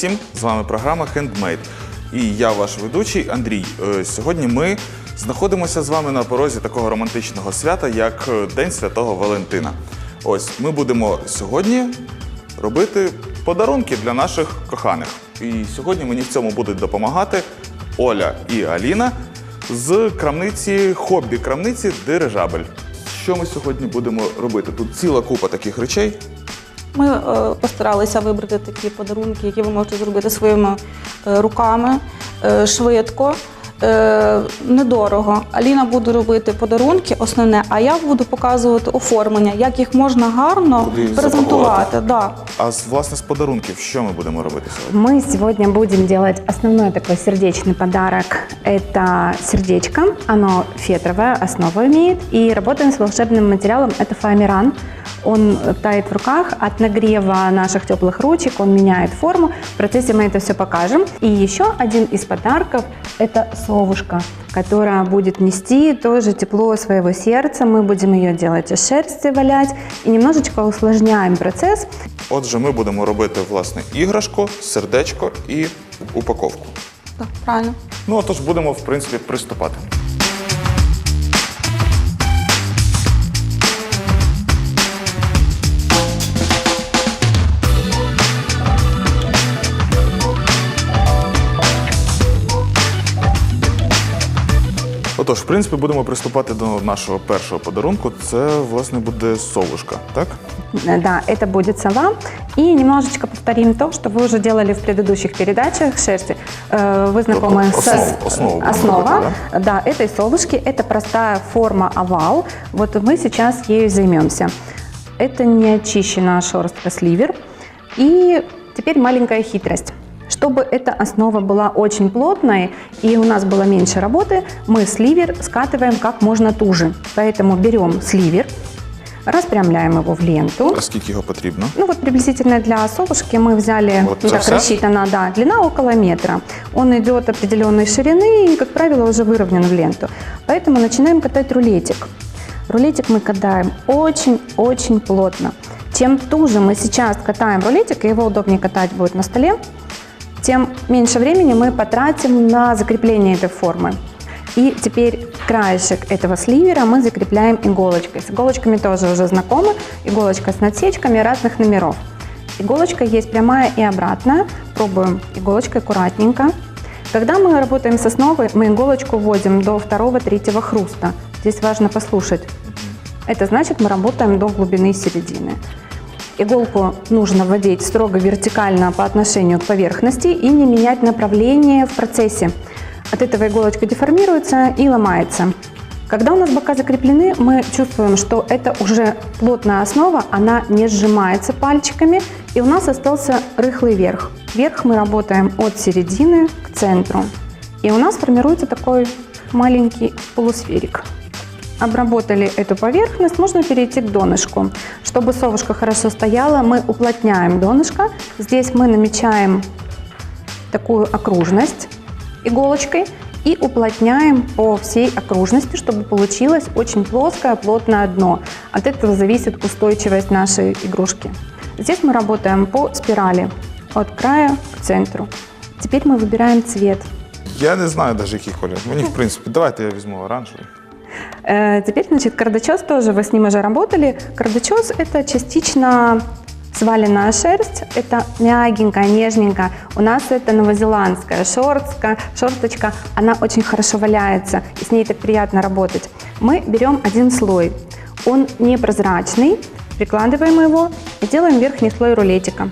Усім! З вами програма Handmade. І я ваш ведучий Андрій. Е, Сьогодні ми знаходимося з вами на порозі такого романтичного свята, як е, День Святого Валентина. Ось ми будемо сьогодні робити подарунки для наших коханих. І сьогодні мені в цьому будуть допомагати Оля і Аліна з крамниці хобі крамниці Дирижабель. Що ми сьогодні будемо робити? Тут ціла купа таких речей. Ми е, постаралися вибрати такі подарунки, які ви можете зробити своїми е, руками е, швидко, е, недорого. Аліна буде робити подарунки, основне, а я буду показувати оформлення, як їх можна гарно Куди їх презентувати. Да. А з власне з подарунків, що ми будемо робити сьогодні? Мы сегодня будем делать основной такой сердечный подарок. Это сердечко. Оно фетровое, основу имеет. И работаем с волшебным материалом. Это фоамиран. Он тает в руках. От нагрева наших теплых ручек он меняет форму. В процессе мы это все покажем. И еще один из подарков – это совушка, которая будет нести тоже тепло своего сердца. Мы будем ее делать из шерсти валять. И немножечко усложняем процесс. Отже, ми будемо робити власне іграшку, сердечко і упаковку. Так, правильно. Ну отож, будемо в принципі приступати. Отож, в принципі, будемо приступати до нашого першого подарунку. Це власне буде совушка, так? Э, Да, это будет сова. И немножечко повторим то, что вы уже делали в предыдущих передачах шерсти. Э, Вы знакомы Тобто с основу- основу будем основа делать, да, этой совушки. Это простая форма овал. Вот мы сейчас ею займемся. Это не очищенная шерстка сливер. И теперь маленькая хитрость. Чтобы эта основа была очень плотной и у нас было меньше работы, мы сливер скатываем как можно туже. Поэтому берем сливер, распрямляем его в ленту. А скільки його потрібно? Ну вот приблизительно для совушки мы взяли, Вот ну, так вся? рассчитана, да, длина около метра. Он идет определенной ширины и, как правило, уже выровнен в ленту. Поэтому начинаем катать рулетик. Рулетик мы катаем очень-очень плотно. Чем туже мы сейчас катаем рулетик, его удобнее катать будет на столе, тем меньше времени мы потратим на закрепление этой формы. И теперь краешек этого сливера мы закрепляем иголочкой. С иголочками тоже уже знакомы. Иголочка с насечками разных номеров. Иголочка есть прямая и обратная. Пробуем иголочкой аккуратненько. Когда мы работаем с основой, мы иголочку вводим до второго-третьего хруста. Здесь важно послушать. Это значит, мы работаем до глубины середины. Иголку нужно вводить строго вертикально по отношению к поверхности и не менять направление в процессе. От этого иголочка деформируется и ломается. Когда у нас бока закреплены, мы чувствуем, что это уже плотная основа, она не сжимается пальчиками, и у нас остался рыхлый верх. Верх мы работаем от середины к центру. И у нас формируется такой маленький полусферик обработали эту поверхность, можно перейти к донышку. Чтобы совушка хорошо стояла, мы уплотняем донышко. Здесь мы намечаем такую окружность иголочкой и уплотняем по всей окружности, чтобы получилось очень плоское, плотное дно. От этого зависит устойчивость нашей игрушки. Здесь мы работаем по спирали от края к центру. Теперь мы выбираем цвет. Я не знаю навіть який колір. Мені, в принципі, давайте я візьму оранжевий. Э, Теперь, значит, кардачес тоже, вы с ним уже работали. Кардачес – это частично сваленная шерсть, это мягенькая, нежненькая. У нас это новозеландская шерстка, шерсточка, она очень хорошо валяется, и с ней так приятно работать. Мы берем один слой, он непрозрачный, прикладываем его и делаем верхний слой рулетика.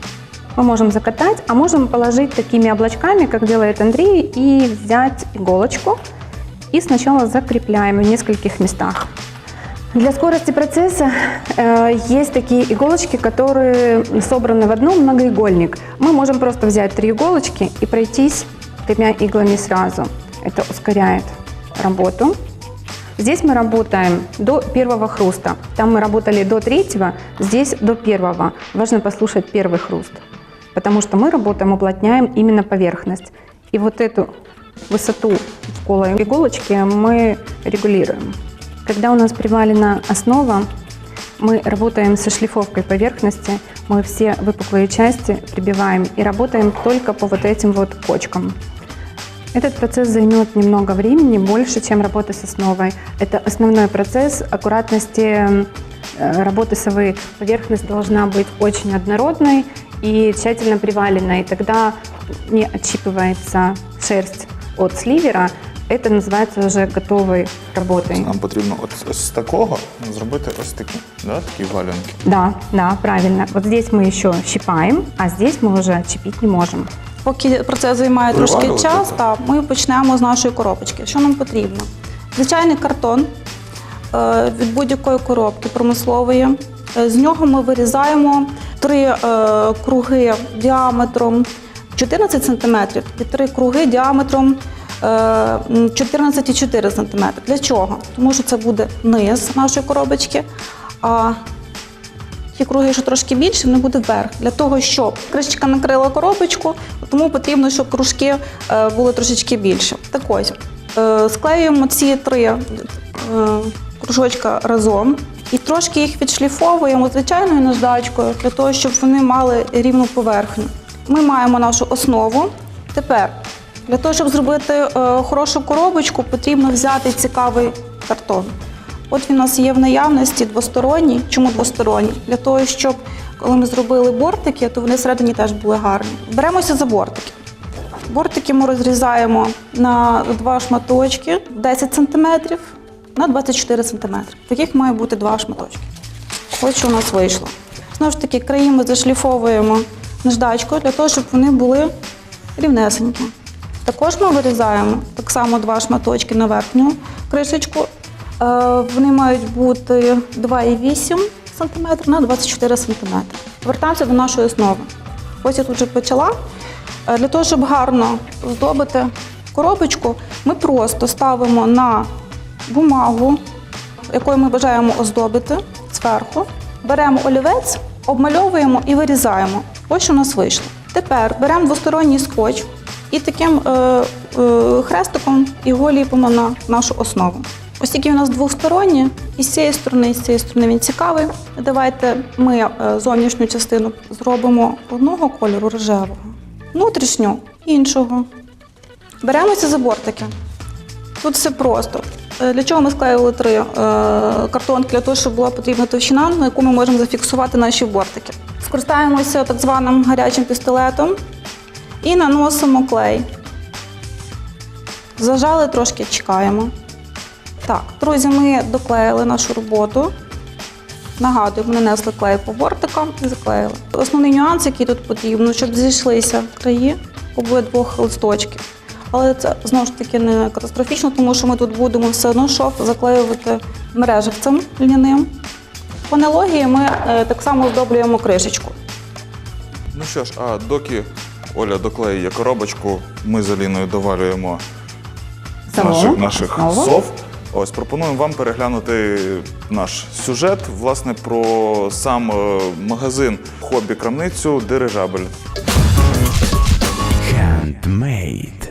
Мы можем закатать, а можем положить такими облачками, как делает Андрей, и взять иголочку – и сначала закрепляем в нескольких местах. Для скорости процесса э, есть такие иголочки, которые собраны в одном многоигольник. Мы можем просто взять три иголочки и пройтись тремя иглами сразу. Это ускоряет работу. Здесь мы работаем до первого хруста. Там мы работали до третьего, здесь до первого. Важно послушать первый хруст, потому что мы работаем, уплотняем именно поверхность. И вот эту высоту вкола иголочки мы регулируем. Когда у нас привалена основа, Мы работаем со шлифовкой поверхности, мы все выпуклые части прибиваем и работаем только по вот этим вот кочкам. Этот процесс займет немного времени, больше, чем работа с основой. Это основной процесс аккуратности э, работы совы. Поверхность должна быть очень однородной и тщательно приваленной. Тогда не отщипывается шерсть от сливера. Это называется уже готовой работой. Нам потрібно от ось з такого зробити ось такі, да? такі валянки. Да, да, правильно. Вот здесь мы еще щипаем, а здесь мы уже отщепить не можем. Поки процес займає трошки Приварювати, час, так? так, ми почнемо з нашої коробочки. Що нам потрібно? Звичайний картон е, від будь-якої коробки промислової. Е, З нього ми вирізаємо три е, круги діаметром 14 см і три круги діаметром е, м, 14,4 см. Для чого? Тому що це буде низ нашої коробочки. А Ті круги, що трошки більше, вони буде вверх. Для того, щоб кришечка накрила коробочку, тому потрібно, щоб кружки е, були трошечки більше. Так ось, е, склеюємо ці три е, кружочка разом і трошки їх відшліфовуємо звичайною наждачкою, для того, щоб вони мали рівну поверхню. Ми маємо нашу основу. Тепер, для того, щоб зробити е, хорошу коробочку, потрібно взяти цікавий картон. От він у нас є в наявності двосторонній. Чому двосторонній? Для того, щоб коли ми зробили бортики, то вони всередині теж були гарні. Беремося за бортики. Бортики ми розрізаємо на два шматочки 10 см на 24 см. Таких має бути два шматочки. Ось що у нас вийшло. Знову ж таки, краї ми зашліфовуємо наждачкою для того, щоб вони були рівнесенькі. Також ми вирізаємо так само два шматочки на верхню кришечку. Е, Вони мають бути 2,8 см на 24 см. Повертаємося до нашої основи. Ось я тут вже почала. Е, Для того, щоб гарно здобити коробочку, ми просто ставимо на бумагу, якою ми бажаємо оздобити зверху. Беремо олівець, обмальовуємо і вирізаємо. Ось що у нас вийшло. Тепер беремо двосторонній скотч і таким е, е, хрестиком його ліпимо на нашу основу. Ось такий у нас двосторонні, і з цієї сторони, і з цієї сторони він цікавий. Давайте ми е, зовнішню частину зробимо одного кольору рожевого, внутрішню іншого. Беремося за бортики. Тут все просто. Е, Для чого ми склеювали три е, картонки? Для того, щоб була потрібна товщина, на яку ми можемо зафіксувати наші бортики. Скористаємося так званим гарячим пістолетом і наносимо клей. Зажали трошки, чекаємо. Так, друзі, ми доклеїли нашу роботу. Нагадую, ми нанесли клей по бортикам і заклеїли. Основний нюанс, який тут потрібно, щоб зійшлися краї обидвох листочків. Але це знову ж таки не катастрофічно, тому що ми тут будемо все одно шов заклеювати мережевцем льняним. По аналогії ми е, так само оздоблюємо кришечку. Ну що ж, а доки Оля доклеює коробочку, ми з Аліною довалюємо наших, наших основу. сов. Ось пропонуємо вам переглянути наш сюжет власне про сам е, магазин хобі-крамницю Дирижабель. Handmade.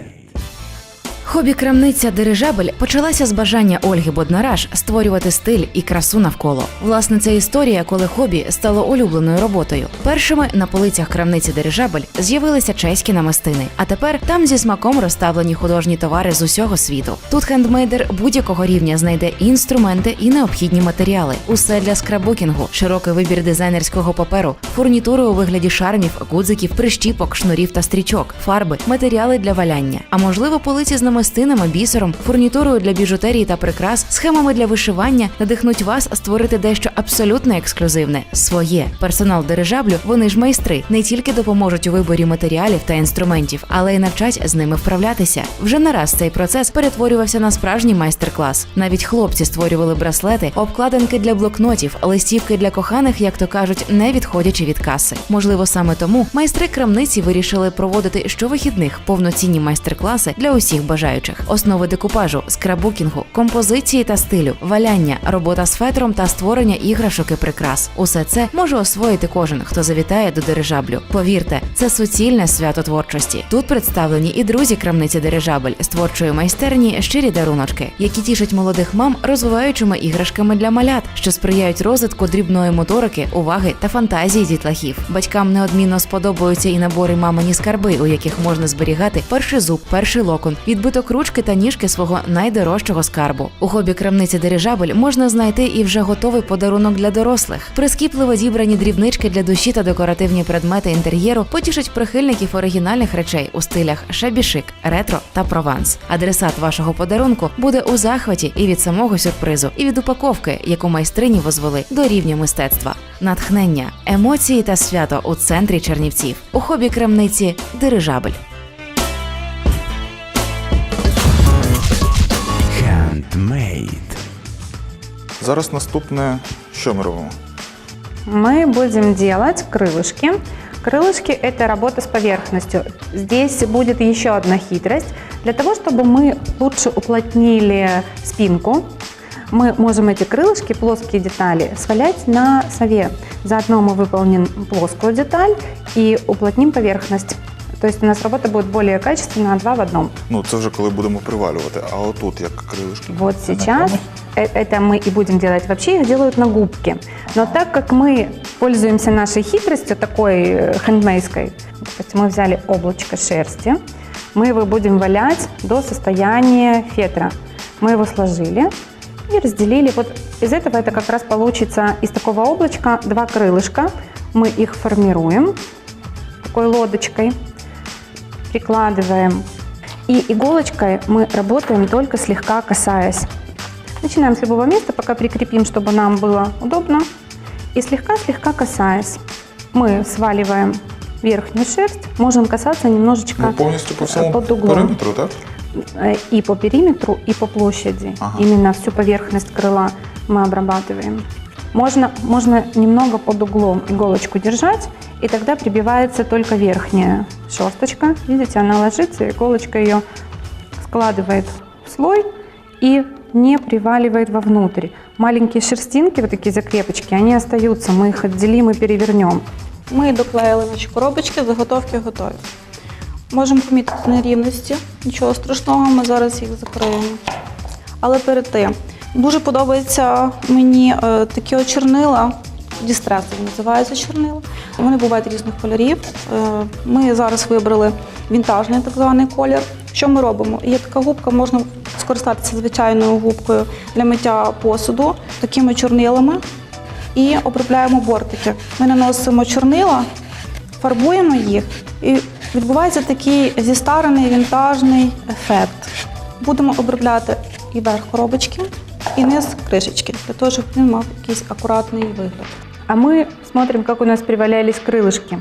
Хобі-крамниця Дирижабель почалася з бажання Ольги Боднараш створювати стиль і красу навколо. Власне, це історія, коли хобі стало улюбленою роботою. Першими на полицях крамниці Дирижабель з'явилися чеські намистини, а тепер там зі смаком розставлені художні товари з усього світу. Тут хендмейдер будь-якого рівня знайде інструменти, і необхідні матеріали. Усе для скраббукінгу, широкий вибір дизайнерського паперу, фурнітури у вигляді шармів, гудзиків, прищіпок, шнурів та стрічок, фарби, матеріали для валяння. А можливо, полиці з намистинами, бісером, фурнітурою для біжутерії та прикрас, схемами для вишивання надихнуть вас створити дещо абсолютно ексклюзивне своє. Персонал дирижаблю, вони ж майстри, не тільки допоможуть у виборі матеріалів та інструментів, але й навчать з ними вправлятися. Вже не раз цей процес перетворювався на справжній майстер-клас. Навіть хлопці створювали браслети, обкладинки для блокнотів, листівки для коханих, як то кажуть, не відходячи від каси. Можливо, саме тому майстри крамниці вирішили проводити щовихідних повноцінні майстер-класи для усіх бажаючих. Бажаючих. Основи декупажу, скрабукінгу, композиції та стилю, валяння, робота з фетром та створення іграшок і прикрас. Усе це може освоїти кожен, хто завітає до дирижаблю. Повірте, це суцільне свято творчості. Тут представлені і друзі крамниці дирижабель з творчої майстерні щирі даруночки, які тішать молодих мам розвиваючими іграшками для малят, що сприяють розвитку дрібної моторики, уваги та фантазії дітлахів. Батькам неодмінно сподобаються і набори мамині скарби, у яких можна зберігати перший зуб, перший локон, відбиток ручки та ніжки свого найдорожчого скарбу. У хобі крамниці дирижабель можна знайти і вже готовий подарунок для дорослих. Прискіпливо зібрані дрібнички для душі та декоративні предмети інтер'єру потішать прихильників оригінальних речей у стилях шабішик, ретро та прованс. Адресат вашого подарунку буде у захваті і від самого сюрпризу, і від упаковки, яку майстрині возвели до рівня мистецтва. Натхнення, емоції та свято у центрі Чернівців. У хобі крамниці дирижабель. Зараз наступне, що ми робимо? Мы будем делать крылышки. Крылышки – это работа с поверхностью. Здесь будет еще одна хитрость. Для того, чтобы мы лучше уплотнили спинку, мы можем эти крылышки, плоские детали, свалять на сове. Заодно мы выполним плоскую деталь и уплотним поверхность. То есть у нас работа будет более качественная, два в одном. Ну, це вже коли будемо привалювати. А отут як крилишки. Вот сейчас э- это мы и будем делать. Вообще их делают на губке. Но так как мы пользуемся нашей хитростью, такой э, хендмейской, то есть мы взяли облачко шерсти, мы его будем валять до состояния фетра. Мы его сложили и разделили. Вот из этого это как раз получится из такого облачка два крылышка. Мы их формируем такой лодочкой, прикладываем. И иголочкой мы работаем только слегка касаясь. Начинаем с любого места, пока прикрепим, чтобы нам было удобно. И слегка-слегка касаясь, мы сваливаем верхнюю шерсть, можем касаться немножечко Ну, повністю по всьому под углом. периметру, так? Э, и по периметру, и по площади. Ага. Именно всю поверхность крыла мы обрабатываем. Можно, можно немного под углом иголочку держать, и тогда прибивается только верхняя шерсточка. Видите, она ложится, иголочка ее складывает в слой и не приваливает вовнутрь. Маленькие шерстинки, вот такие закрепочки, они остаются, мы их отделим и перевернем. Ми доклеїли наші коробочки, заготовки готові. Можемо помітити нерівності, нічого страшного, ми зараз їх закриємо. Але перед тим дуже подобаються мені е, такі чорнила, дістресові називаються чорнила. Вони бувають різних кольорів. Е, ми зараз вибрали вінтажний так званий колір. Що ми робимо? Є така губка, можна скористатися звичайною губкою для миття посуду, такими чорнилами і обробляємо бортики. Ми наносимо чорнила, фарбуємо їх, і відбувається такий зістарений вінтажний ефект. Будемо обробляти і верх коробочки, і низ кришечки, для того, щоб він мав якийсь акуратний вигляд. А мы смотрим, как у нас привалялись крылышки.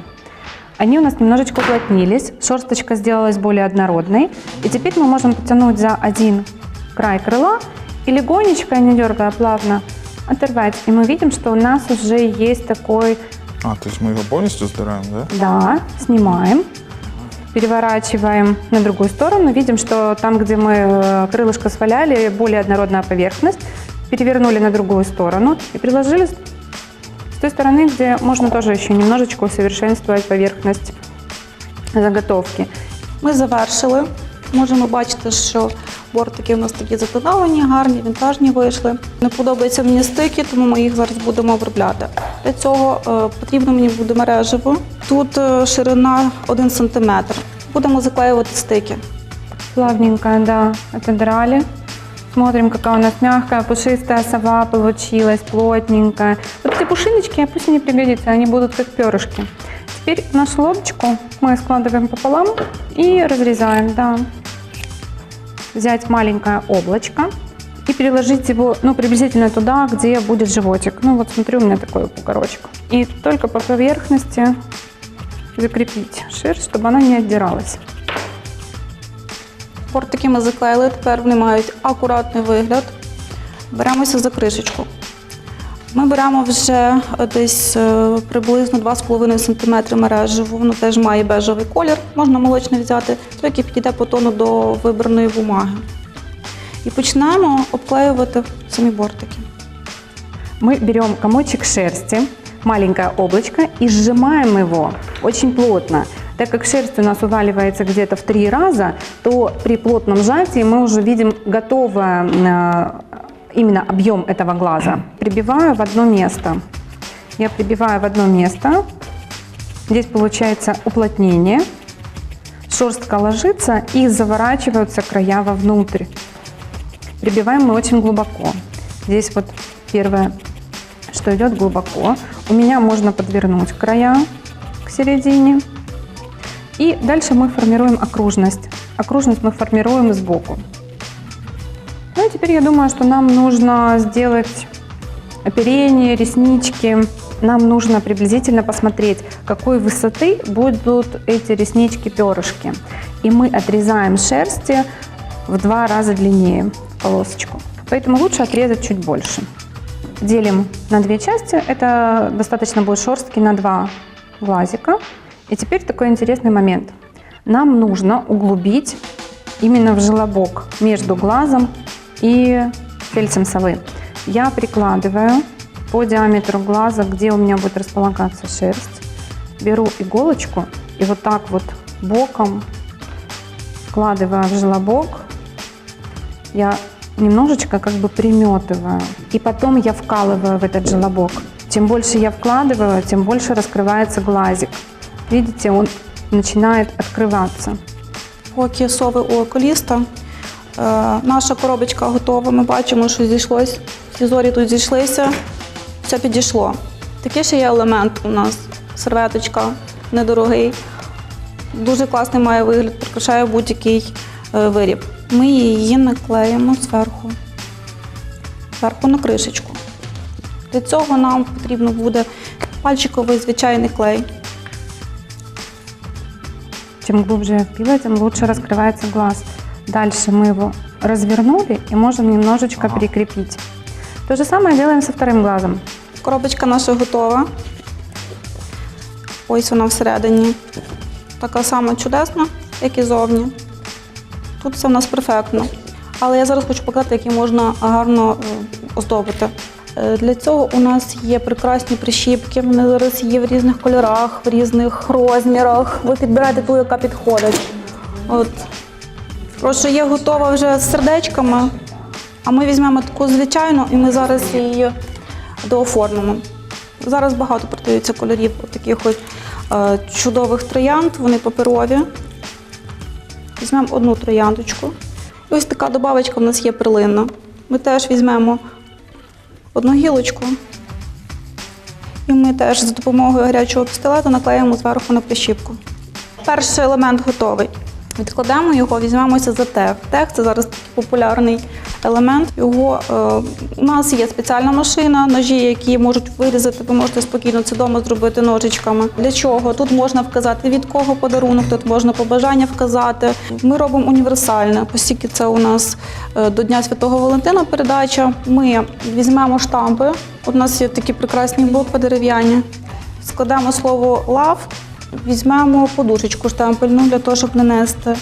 Они у нас немножечко уплотнились, шерсточка сделалась более однородной. И теперь мы можем потянуть за один край крыла и легонечко, не дергая, плавно оторвать. И мы видим, что у нас уже есть такой, А, тобто ми його повністю здираємо, так? да, снимаем, переворачиваем на другую сторону. Видим, что там, где мы э, крылышко сваляли, более однородная поверхность. Перевернули на другую сторону и приложили с той стороны, где можно тоже еще немножечко усовершенствовать поверхность заготовки. Ми завершили. Можемо бачити, що бортики у нас такі затоновані, гарні, вінтажні вийшли. Не подобаються мені стики, тому ми їх зараз будемо обробляти. Для цього е, потрібно мені буде мережево. Тут е, ширина 1 см. Будемо заклеювати стики. Плавненько, да, отодрали. Смотрим, какая у нас мягкая, пушистая сова получилась, плотненькая. Вот эти пушиночки, пусть они пригодятся, они будут как перышки. Теперь нашу лодочку мы складываем пополам и разрезаем, да. Взять маленькое облачко и переложить его, ну, приблизительно туда, где будет животик. Ну, вот смотрю, у меня такой бугорочек. И только по поверхности закрепить шерсть, чтобы она не отдиралась. Бортики ми заклеїли, тепер вони мають акуратний вигляд. Беремося за кришечку. Ми беремо вже е, десь е, приблизно 2,5 см мережево. Воно теж має бежевий колір, можна молочний взяти, той, який підійде по тону до вибраної бумаги. І починаємо обклеювати самі бортики. Мы берем комочек шерсти, маленькое облачко, и сжимаем его очень плотно. Так как шерсть у нас уваливается где-то в три раза, то при плотном сжатии мы уже видим готовый э, именно объем этого глаза. Прибиваю в одно место. Я прибиваю в одно место. Здесь получается уплотнение. Шерстка ложится и заворачиваются края вовнутрь. Прибиваем мы очень глубоко. Здесь вот первое, что идет глубоко. У меня можно подвернуть края к середине. И дальше мы формируем окружность. Окружность мы формируем сбоку. Теперь я думаю, что нам нужно сделать оперение, реснички. Нам нужно приблизительно посмотреть, какой высоты будут эти реснички-перышки. И мы отрезаем шерсти в два раза длиннее полосочку. Поэтому лучше отрезать чуть больше. Делим на две части. Это достаточно будет шерстки на два глазика. И теперь такой интересный момент. Нам нужно углубить именно в желобок между глазом и фельдсом совы. Я прикладываю по диаметру глаза, где у меня будет располагаться шерсть. Беру иголочку и вот так вот боком вкладываю в желобок. Я немножечко как бы приметываю. И потом я вкалываю в этот желобок. Чем больше я вкладываю, тем больше раскрывается глазик. Видите, он начинает открываться. Поки сови у окуліста. Е, наша коробочка готова. Ми бачимо, що зійшлось. Всі зорі тут зійшлися, все підійшло. Такий ще є елемент у нас. Серветочка недорогий. Дуже класний має вигляд, прикрашає будь-який е, виріб. Ми її наклеїмо зверху. Зверху на кришечку. Для цього нам потрібно буде пальчиковий звичайний клей. Чем глубже впила, тем лучше раскрывается глаз. Дальше мы его развернули и можем немножечко прикрепить. То же самое делаем со вторым глазом. Коробочка наша готова. Ось вона всередині. Така сама чудесна, як і зовні. Тут все в нас перфектно. Але я зараз хочу показати, як її можна гарно е, оздобити. Е, Для цього у нас є прекрасні прищіпки. Вони зараз є в різних кольорах, в різних розмірах. Ви підбираєте ту, яка підходить. От. Прошу, є готова вже з сердечками, а ми візьмемо таку звичайну і ми зараз її дооформимо. Зараз багато продаються кольорів таких от е, чудових троянд, вони паперові. Візьмемо одну трояндочку. І ось така добавочка в нас є перлинна. Ми теж візьмемо одну гілочку. І ми теж за допомогою гарячого пістолета наклеїмо зверху на прищіпку. Перший елемент готовий. Відкладемо його, візьмемося за тех. Тех це зараз популярний елемент. Його е, у нас є спеціальна машина, ножі, які можуть вирізати. Ви можете спокійно це вдома зробити ножичками. Для чого? Тут можна вказати від кого подарунок, тут можна побажання вказати. Ми робимо універсальне, оскільки це у нас е, до Дня Святого Валентина передача. Ми візьмемо штампи. У нас є такі прекрасні букви дерев'яні. Складемо слово лав, візьмемо подушечку штемпельну для того, щоб нанести е,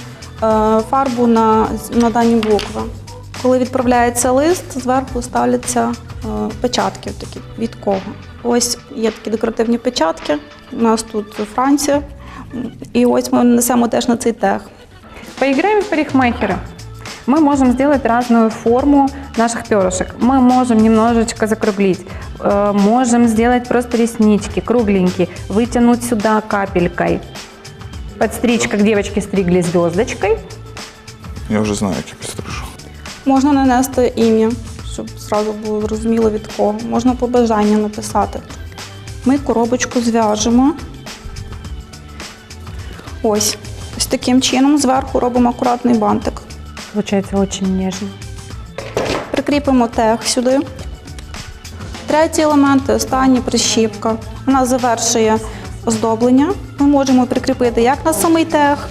фарбу на, на дані букви. Коли відправляється лист, зверху ставляться е, печатки такі від кого. Ось є такі декоративні печатки. У нас тут Франція. І ось ми несемо теж на цей тех. Поиграем в парикмахера. Мы можем сделать разную форму наших перышек. Мы можем немножечко закруглить. Э, Можем сделать просто реснички кругленькие, вытянуть сюда капелькой. Подстричь, как девочки стригли звездочкой. Я вже знаю, як я підстрижу. Можна нанести ім'я, щоб зразу було зрозуміло від кого. Можна побажання написати. Ми коробочку зв'яжемо. Ось. Ось таким чином зверху робимо акуратний бантик. Получается очень нежно. Прикріпимо тех сюди. Третій елемент останній прищіпка. Вона завершує оздоблення. Ми можемо прикріпити як на самий тех.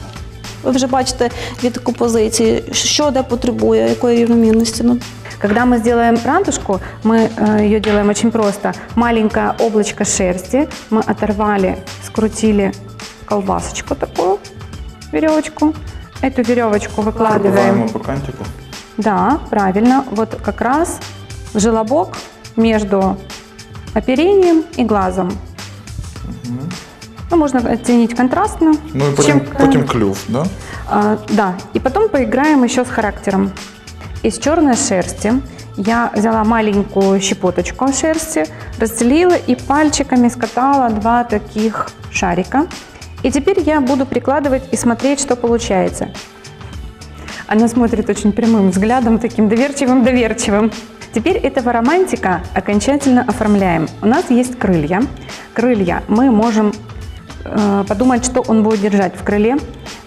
Ви вже бачите від композиції, що де потребує, якої рівномірності. Ну, Когда мы сделаем ратушку, мы э, ее делаем очень просто. Маленькое облачко шерсти мы оторвали, скрутили колбасочку такую, веревочку. Эту веревочку выкладываем. Пробиваємо по кантику. Да, правильно. Вот как раз в желобок между оперением и глазом. Ну, можно оценить контрастно. Ну і потім, Чем- потім клюв, да? А, да, и потом поиграем еще с характером. Из черной шерсти я взяла маленькую щепоточку шерсти, разделила и пальчиками скатала два таких шарика. И теперь я буду прикладывать и смотреть, что получается. Она смотрит очень прямым взглядом, таким доверчивым-доверчивым. Теперь этого романтика окончательно оформляем. У нас есть крылья. Крылья мы можем э, подумать, что он будет держать в крыле.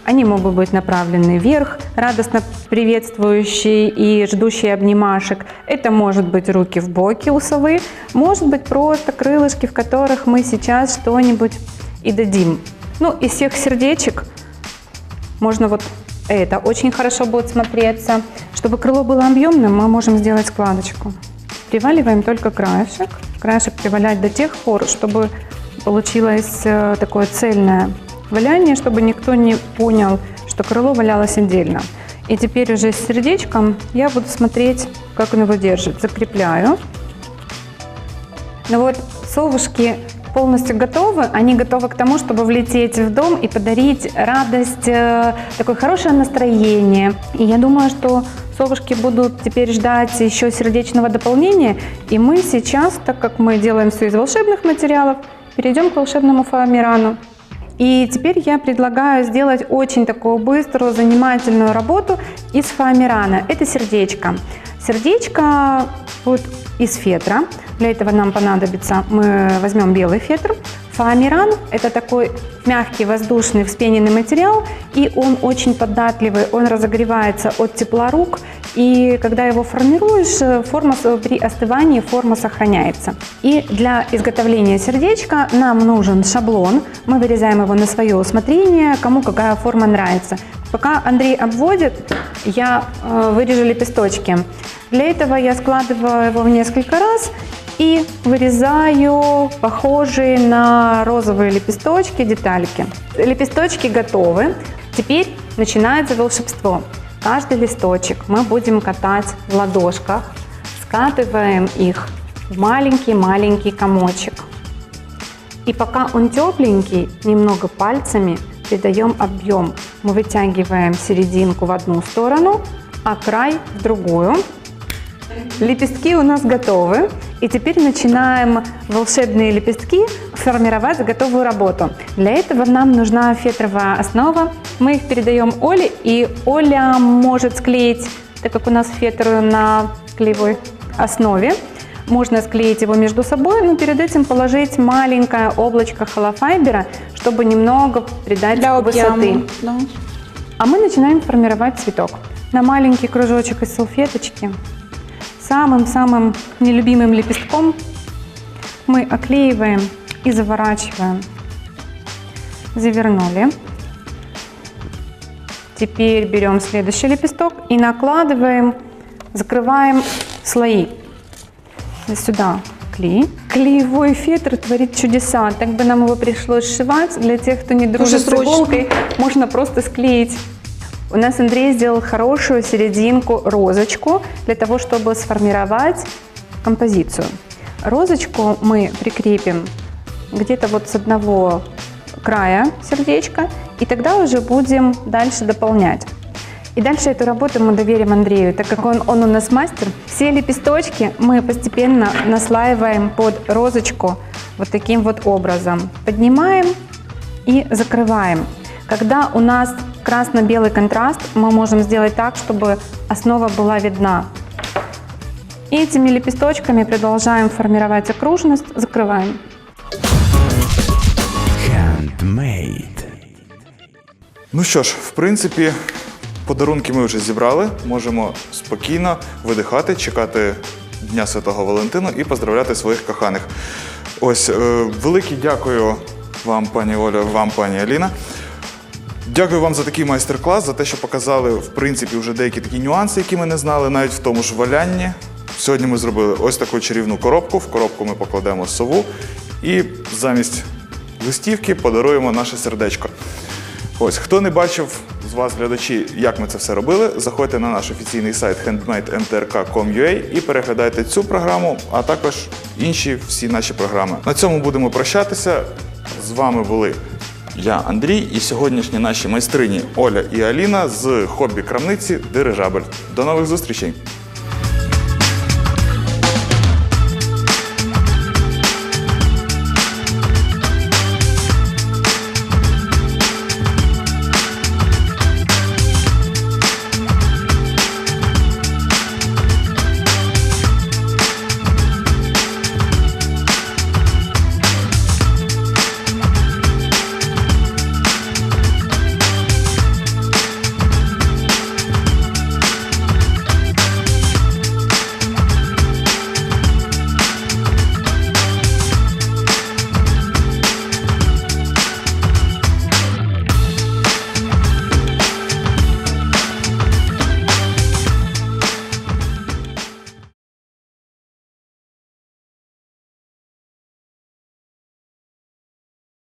Они могут быть направлены вверх, радостно приветствующие и ждущие обнимашек. Это может быть руки в боки у совы, может быть просто крылышки, в которых мы сейчас что-нибудь и дадим. Ну, из всех сердечек можно вот это очень хорошо будет смотреться. Чтобы крыло было объемным, мы можем сделать складочку. Приваливаем только краешек. Краешек привалять до тех пор, чтобы получилось э, такое цельное валяние, чтобы никто не понял, что крыло валялось отдельно. И теперь уже с сердечком я буду смотреть, как он его держит. Закрепляю. Ну вот, совушки полностью готовы. Они готовы к тому, чтобы влететь в дом и подарить радость, э, такое хорошее настроение. И я думаю, что совушки будут теперь ждать еще сердечного дополнения. И мы сейчас, так как мы делаем все из волшебных материалов, перейдем к волшебному фоамирану. И теперь я предлагаю сделать очень такую быструю, занимательную работу из фоамирана. Это сердечко. Сердечко будет из фетра. Для этого нам понадобится, мы возьмем белый фетр. Фоамиран – это такой мягкий, воздушный, вспененный материал, и он очень податливый, он разогревается от тепла рук, и когда его формируешь, форма, при остывании форма сохраняется. И для изготовления сердечка нам нужен шаблон, мы вырезаем его на свое усмотрение, кому какая форма нравится. Пока Андрей обводит, я э, вырежу лепесточки. Для этого я складываю его в несколько раз и вырезаю похожие на розовые лепесточки детальки. Лепесточки готовы. Теперь начинается волшебство. Каждый листочек мы будем катать в ладошках, скатываем их в маленький-маленький комочек. И пока он тепленький, немного пальцами придаем объем. Мы вытягиваем серединку в одну сторону, а край в другую. Лепестки у нас готовы. И теперь начинаем волшебные лепестки формировать готовую работу. Для этого нам нужна фетровая основа. Мы их передаем Оле, и Оля может склеить, так как у нас фетр на клеевой основе, можно склеить его между собой, но перед этим положить маленькое облачко холофайбера, чтобы немного придать Для высоты. Да. А мы начинаем формировать цветок. На маленький кружочек из салфеточки самым-самым нелюбимым лепестком мы оклеиваем и заворачиваем. Завернули. Теперь берем следующий лепесток и накладываем, закрываем слои. Сюда клей. Клеевой фетр творит чудеса. Так бы нам его пришлось сшивать. Для тех, кто не дружит с иголкой, можно просто склеить. У нас Андрей сделал хорошую серединку, розочку, для того, чтобы сформировать композицию. Розочку мы прикрепим где-то вот с одного края сердечка, и тогда уже будем дальше дополнять. И дальше эту работу мы доверим Андрею, так как он, он у нас мастер. Все лепесточки мы постепенно наслаиваем под розочку вот таким вот образом. Поднимаем и закрываем. Когда у нас красно-белый контраст, мы можем сделать так, чтобы основа была видна. И этими лепесточками продолжаем формировать окружность, закрываем. Handmade. Ну що ж, в принципі, подарунки ми вже зібрали. Можемо спокійно видихати, чекати Дня Святого Валентину і поздравляти своїх коханих. Ось, е, велике дякую вам, пані Оля, вам, пані Аліна. Дякую вам за такий майстер-клас, за те, що показали в принципі вже деякі такі нюанси, які ми не знали, навіть в тому ж валянні. Сьогодні ми зробили ось таку чарівну коробку. В коробку ми покладемо сову і замість листівки подаруємо наше сердечко. Ось, хто не бачив з вас, глядачі, як ми це все робили, заходьте на наш офіційний сайт handmade.mtrk.com.ua і переглядайте цю програму, а також інші всі наші програми. На цьому будемо прощатися. З вами були я, Андрій, і сьогоднішні наші майстрині Оля і Аліна з хобі крамниці Дирижабель. До нових зустрічей!